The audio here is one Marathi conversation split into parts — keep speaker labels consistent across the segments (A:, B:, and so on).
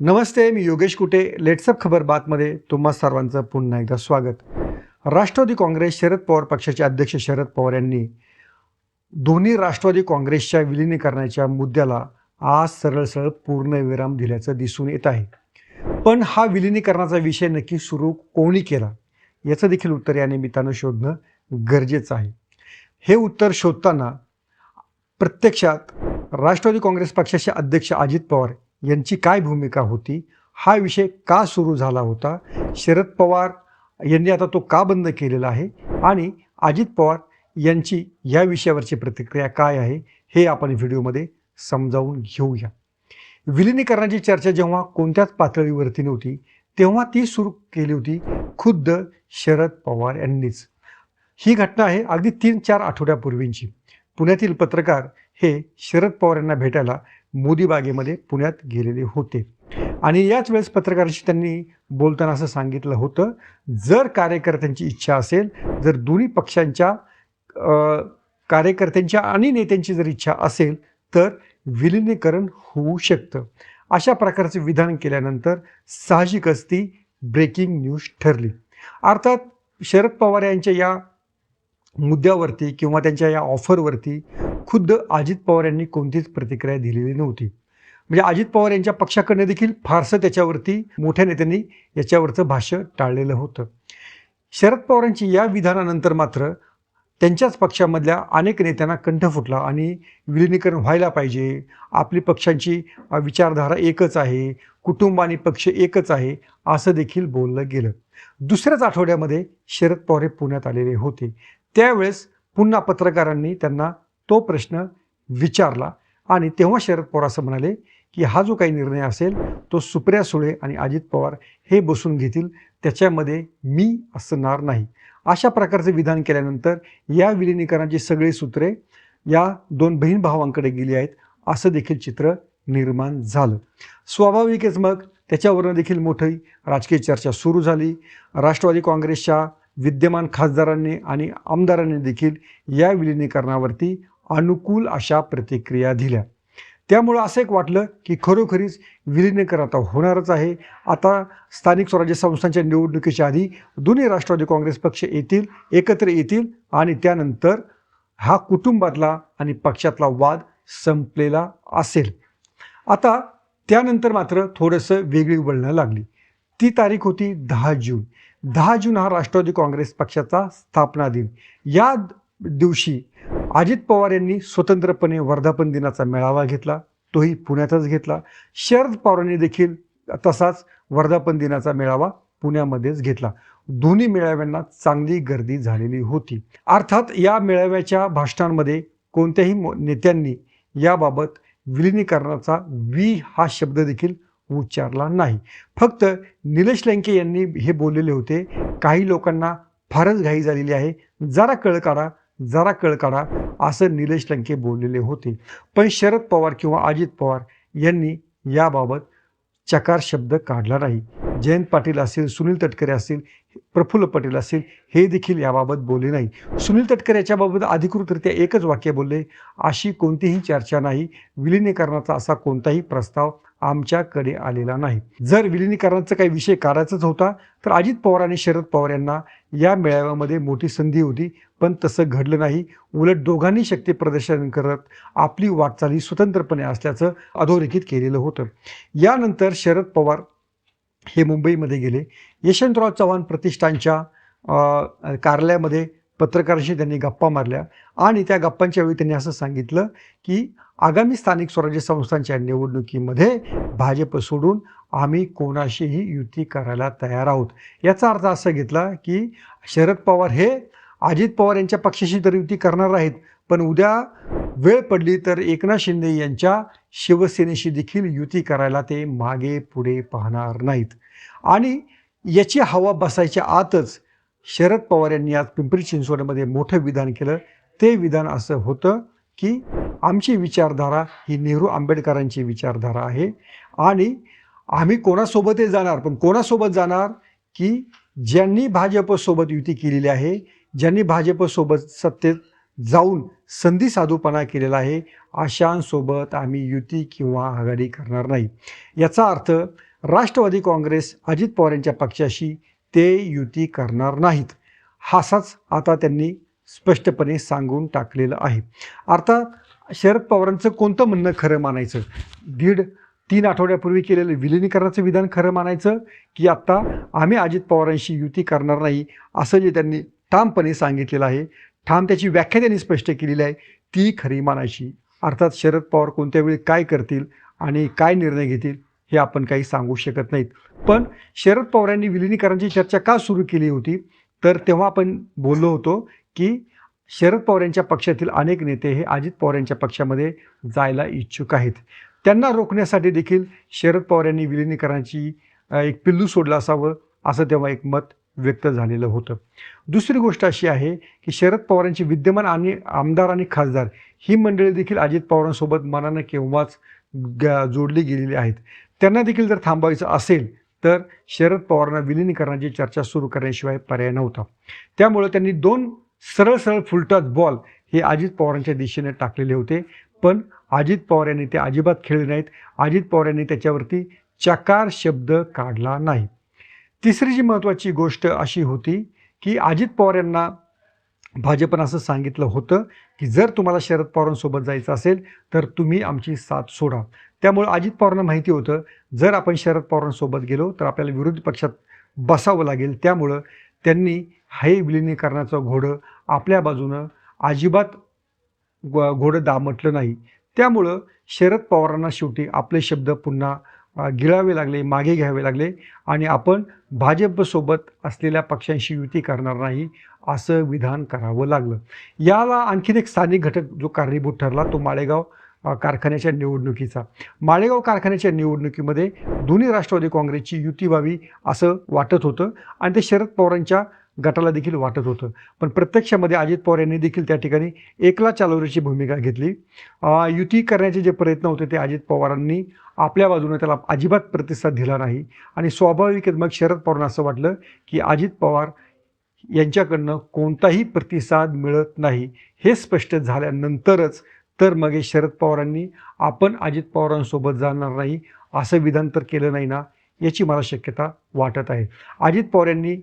A: नमस्ते मी योगेश कुटे. लेट्सअप खबर बातमध्ये तुम्हा सर्वांचं पुन्हा एकदा स्वागत. राष्ट्रवादी काँग्रेस शरद पवार पक्षाचे अध्यक्ष शरद पवार यांनी दोन्ही राष्ट्रवादी काँग्रेसच्या विलिनीकरणाच्या मुद्द्याला आज सरळ सरळ पूर्णविराम दिल्याचं दिसून येत आहे. पण हा विलिनीकरणाचा विषय नक्की सुरू कोणी केला? याचं देखील उत्तर या निमित्तानं शोधणं गरजेचं आहे. हे उत्तर शोधताना प्रत्यक्षात राष्ट्रवादी काँग्रेस पक्षाचे अध्यक्ष अजित पवार यांची काय भूमिका होती? हा विषय का सुरू झाला होता? शरद पवार यांनी आता तो का बंद केलेला आहे? आणि अजित पवार यांची या विषयावरची प्रतिक्रिया काय आहे? हे आपण व्हिडिओमध्ये समजावून घेऊया. विलिनीकरणाची चर्चा जेव्हा कोणत्याच पातळीवरती नव्हती तेव्हा ती सुरू केली होती खुद्द शरद पवार यांनीच. ही घटना आहे अगदी तीन चार आठवड्यापूर्वींची. पुण्यातील पत्रकार हे शरद पवार यांना भेटायला मोदीबागेमध्ये पुण्यात गेलेले होते. आणि याच वेळेस पत्रकारांशी त्यांनी बोलताना असं सांगितलं होतं जर कार्यकर्त्यांची इच्छा असेल जर दोन्ही पक्षांच्या कार्यकर्त्यांच्या आणि नेत्यांची जर इच्छा असेल तर विलिनीकरण होऊ शकतं. अशा प्रकारचं विधान केल्यानंतर साहजिकच ती ब्रेकिंग न्यूज ठरली. अर्थात शरद पवार यांच्या या मुद्द्यावरती किंवा त्यांच्या या ऑफरवरती खुद्द अजित पवार यांनी कोणतीच प्रतिक्रिया दिलेली नव्हती. म्हणजे अजित पवार यांच्या पक्षाकडनं देखील फारसं त्याच्यावरती मोठ्या नेत्यांनी याच्यावरचं भाष्य टाळलेलं होतं. शरद पवारांची या विधानानंतर मात्र त्यांच्याच पक्षामधल्या अनेक नेत्यांना कंठ फुटला आणि विलिनीकरण व्हायला पाहिजे. आपली पक्षांची विचारधारा एकच आहे कुटुंब आणि पक्ष एकच आहे असं देखील बोललं गेलं. दुसऱ्याच आठवड्यामध्ये शरद पवार हे पुण्यात आलेले होते. त्यावेळेस पुन्हा पत्रकारांनी त्यांना तो प्रश्न विचारला आणि तेव्हा शरद पवार असं म्हणाले की हा जो काही निर्णय असेल तो सुप्रिया सुळे आणि अजित पवार हे बसून घेतील त्याच्यामध्ये मी असणार नाही. अशा प्रकारचं विधान केल्यानंतर या विलिनीकरणाची सगळी सूत्रे या दोन बहीण भावांकडे गेली आहेत असं देखील चित्र निर्माण झालं. स्वाभाविकच मग त्याच्यावरनं देखील मोठी राजकीय चर्चा सुरू झाली. राष्ट्रवादी काँग्रेसच्या विद्यमान खासदारांनी आणि आमदारांनी देखील या विलिनीकरणावरती अनुकूल अशा प्रतिक्रिया दिल्या. त्यामुळं असं एक वाटलं की खरोखरीच विलीनीकरण आता होणारच आहे. आता स्थानिक स्वराज्य संस्थांच्या निवडणुकीच्या आधी दोन्ही राष्ट्रवादी काँग्रेस पक्ष येतील एकत्र येतील आणि त्यानंतर हा कुटुंबातला आणि पक्षातला वाद संपलेला असेल. आता त्यानंतर मात्र थोडंसं वेगळी वळणं लागली. ती तारीख होती दहा जून. दहा जून हा राष्ट्रवादी काँग्रेस पक्षाचा स्थापना दिन. या दिवशी अजित पवार यांनी स्वतंत्रपणे वर्धापन दिनाचा मेळावा घेतला तोही पुण्यातच घेतला. शरद पवारांनी देखील तसाच वर्धापन दिनाचा मेळावा पुण्यामध्येच घेतला. दोन्ही मेळाव्यांना चांगली गर्दी झालेली होती. अर्थात या मेळाव्याच्या भाषणांमध्ये कोणत्याही मो- नेत्यांनी याबाबत विलिनीकरणाचा वी हा शब्द देखील उच्चारला नाही. फक्त निलेश लंके यांनी हे बोललेले होते काही लोकांना फारच घाई झालेली आहे. जरा कळ काढा जरा कळ काढा असं निलेश लंके बोललेले होते. पण शरद पवार किंवा अजित पवार यांनी याबाबत चकार शब्द काढला नाही. जयंत पाटील असेल सुनील तटकरे असतील प्रफुल्ल पटेल असेल हे देखील याबाबत बोलले नाही. सुनील तटकरे याच्याबाबत अधिकृतरित्या एकच वाक्य बोलले अशी कोणतीही चर्चा नाही. विलिनीकरणाचा असा कोणताही प्रस्ताव आमच्याकडे आलेला नाही. जर विलिनीकरणाचा काही विषय काढायचाच होता तर अजित पवार आणि शरद पवार यांना या मेळाव्यामध्ये मोठी संधी होती. पण तसं घडलं नाही. उलट दोघांनी शक्ती प्रदर्शन करत आपली वाटचाल ही स्वतंत्रपणे असल्याचं अधोरेखित केलेलं होतं. यानंतर शरद पवार हे मुंबईमध्ये गेले. यशवंतराव चव्हाण प्रतिष्ठानच्या कार्यालयामध्ये पत्रकारांशी त्यांनी गप्पा मारल्या आणि त्या गप्पांच्या वेळी त्यांनी असं सांगितलं की आगामी स्थानिक स्वराज्य संस्थांच्या निवडणुकीमध्ये भाजप सोडून आम्ही कोणाशीही युती करायला तयार आहोत. याचा अर्थ असा घेतला की शरद पवार हे अजित पवार यांच्या पक्षाशी तर युती करणार आहेत. पण उद्या वेळ पडली तर एकनाथ शिंदे यांच्या शिवसेनेशी देखील युती करायला ते मागे पुढे पाहणार नाहीत. आणि याची हवा बसायच्या आतच शरद पवार यांनी आज पिंपरी चिंचवडमध्ये मोठं विधान केलं. ते विधान असं होतं की आमची विचारधारा ही नेहरू आंबेडकरांची विचारधारा आहे. आणि आम्ही कोणासोबतही जाणार पण कोणासोबत जाणार की ज्यांनी भाजपसोबत युती केलेली आहे ज्यांनी भाजपसोबत सत्तेत जाऊन संधी साधूपणा केलेला आहे अशांसोबत आम्ही युती किंवा आघाडी करणार नाही. याचा अर्थ राष्ट्रवादी काँग्रेस अजित पवार यांच्या पक्षाशी ते युती करणार नाहीत. हासाच आता त्यांनी स्पष्टपणे सांगून टाकलेलं आहे. अर्थात शरद पवारांचं कोणतं म्हणणं खरं मानायचं? दीड तीन आठवड्यापूर्वी केलेलं विलिनीकरणाचं विधान खरं मानायचं? की आत्ता आम्ही अजित पवारांशी युती करणार नाही असं जे त्यांनी ठामपणे सांगितलेलं आहे. ठाम त्याची व्याख्या त्यांनी स्पष्ट केलेली आहे. ती खरी मानायची. अर्थात शरद पवार कोणत्या वेळी काय करतील आणि काय निर्णय घेतील हे आपण काही सांगू शकत नाहीत. पण शरद पवारांनी विलिनीकरणाची चर्चा का सुरू केली होती? तर तेव्हा आपण बोललो होतो की शरद पवार यांच्या पक्षातील अनेक नेते हे अजित पवार यांच्या पक्षामध्ये जायला इच्छुक आहेत. त्यांना रोखण्यासाठी देखील शरद पवार यांनी विलिनीकरणाची एक पिल्लू सोडलं असावं असं तेव्हा एक मत व्यक्त झालेलं होतं. दुसरी गोष्ट अशी आहे की शरद पवारांची विद्यमान आणि आमदार आणि खासदार ही मंडळी देखील अजित पवारांसोबत मनानं केव्हाच ग जोडली गेलेली आहेत. त्यांना देखील जर थांबवायचं असेल तर शरद पवारांना विलीनीकरणाची चर्चा सुरू करण्याशिवाय पर्याय नव्हता. त्यामुळं त्यांनी दोन सरळ सरळ फुलटॉस बॉल हे अजित पवारांच्या दिशेने टाकलेले होते. पण अजित पवार यांनी ते अजिबात खेळले नाहीत. अजित पवार यांनी त्याच्यावरती चकार शब्द काढला नाही. तिसरी जी महत्त्वाची गोष्ट अशी होती की अजित पवार यांना भाजपनं असं सांगितलं होतं की जर तुम्हाला शरद पवारांसोबत जायचं असेल तर तुम्ही आमची साथ सोडा. त्यामुळे अजित पवारांना माहिती होतं जर आपण शरद पवारांसोबत गेलो तर आपल्याला विरोधी पक्षात बसावं लागेल. त्यामुळं त्यांनी हे विलिनीकरणाचं घोडं आपल्या बाजूनं अजिबात ग- घोडं दामटलं नाही. त्यामुळं शरद पवारांना शेवटी आपले शब्द पुन्हा गिळावे लागले मागे घ्यावे लागले आणि आपण भाजपसोबत असलेल्या पक्षांशी युती करणार नाही असं विधान करावं लागलं. याला आणखीन एक स्थानिक घटक जो कारणीभूत ठरला तो माळेगाव कारखान्याच्या निवडणुकीचा. माळेगाव कारखान्याच्या निवडणुकीमध्ये दोन्ही राष्ट्रवादी काँग्रेसची युती व्हावी असं वाटत होतं आणि ते शरद पवारांच्या गटाला देखील वाटत होतं. पण प्रत्यक्षामध्ये अजित पवार यांनी देखील त्या ठिकाणी एकला चालवण्याची भूमिका घेतली. युती करण्याचे जे प्रयत्न होते ते अजित पवारांनी आपल्या बाजूने त्याला अजिबात प्रतिसाद दिला नाही. आणि स्वाभाविकच मग शरद पवारांना असं वाटलं की अजित पवार यांच्याकडनं कोणताही प्रतिसाद मिळत नाही. हे स्पष्ट झाल्यानंतरच तर मग हे शरद पवारांनी आपण अजित पवारांसोबत जाणार नाही असं विधान तर केलं नाही ना याची मला शक्यता वाटत आहे. अजित पवार यांनी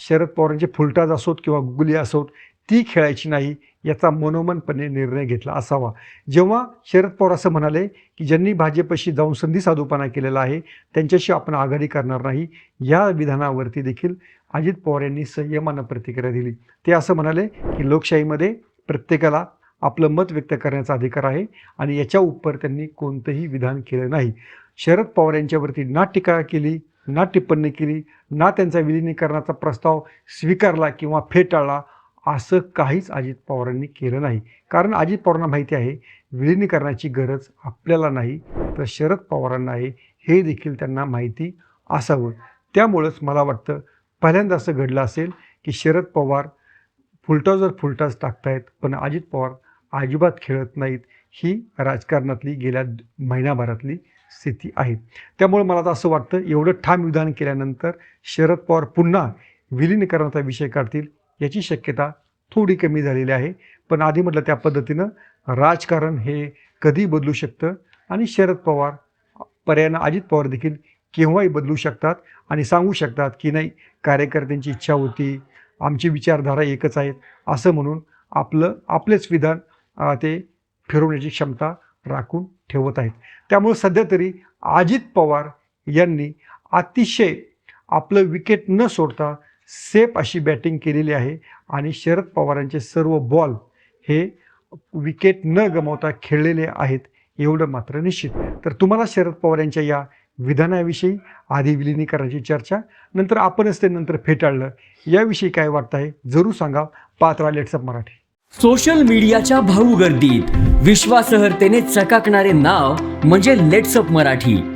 A: शरद पवारांचे फुलटाज असोत किंवा गुगली असोत ती खेळायची नाही याचा मनोमनपणे निर्णय घेतला असावा. जेव्हा शरद पवार असं म्हणाले की ज्यांनी भाजपशी जाऊन संधी साधूपणा केलेला आहे त्यांच्याशी आपण आघाडी करणार नाही या विधानावरती देखील अजित पवार यांनी संयमानं प्रतिक्रिया दिली. ते असं म्हणाले की लोकशाहीमध्ये प्रत्येकाला आपलं मत व्यक्त करण्याचा अधिकार आहे आणि याच्या उपर त्यांनी कोणतंही विधान केलं नाही. शरद पवार यांच्यावरती ना टीका केली ना टिप्पणी केली ना त्यांचा विलिनीकरणाचा प्रस्ताव स्वीकारला किंवा फेटाळला असं काहीच अजित पवारांनी केलं नाही. कारण अजित पवारांना माहिती आहे विलिनीकरणाची गरज आपल्याला नाही तर शरद पवारांना आहे हे देखील त्यांना माहिती असावं. त्यामुळंच मला वाटतं पहिल्यांदा असं घडलं असेल की शरद पवार फुलटॉजवर फुलटॉज टाकतायत पण अजित पवार अजिबात खेळत नाहीत. ही राजकारणातली गेल्या महिन्याभरातली महिनाभरातली स्थिती आहे. त्यामुळे मला तर असं वाटतं एवढं ठाम विधान केल्यानंतर शरद पवार पुन्हा विलीनीकरणाचा विषय काढतील याची शक्यता थोडी कमी झालेली आहे. पण आधी म्हटलं त्या पद्धतीनं राजकारण हे कधी बदलू शकतं? आणि शरद पवार पर्यायानं अजित पवार देखील केव्हाही बदलू शकतात आणि सांगू शकतात की नाही कार्यकर्त्यांची इच्छा होती आमची विचारधारा एकच आहेत असं म्हणून आपलं आपलेच विधान ते फिरवण्याची क्षमता राखून ठेवत आहेत. त्यामुळे सध्या तरी अजित पवार यांनी अतिशय आपलं विकेट न सोडता सेफ अशी बॅटिंग केलेली आहे. आणि शरद पवारांचे सर्व बॉल हे विकेट न गमावता खेळलेले आहेत एवढं मात्र निश्चित. तर तुम्हाला शरद पवार यांच्या या विधानाविषयी आधी विलिनीकरणाची चर्चा नंतर आपणच ते नंतर फेटाळलं. याविषयी काय वाटतं आहे जरूर सांगा. पात्रा लेट्सअप मराठी.
B: सोशल मीडियाच्या भाऊ गर्दीत विश्वासार्हतेने चकाकणारे नाव म्हणजे लेट्सअप मराठी.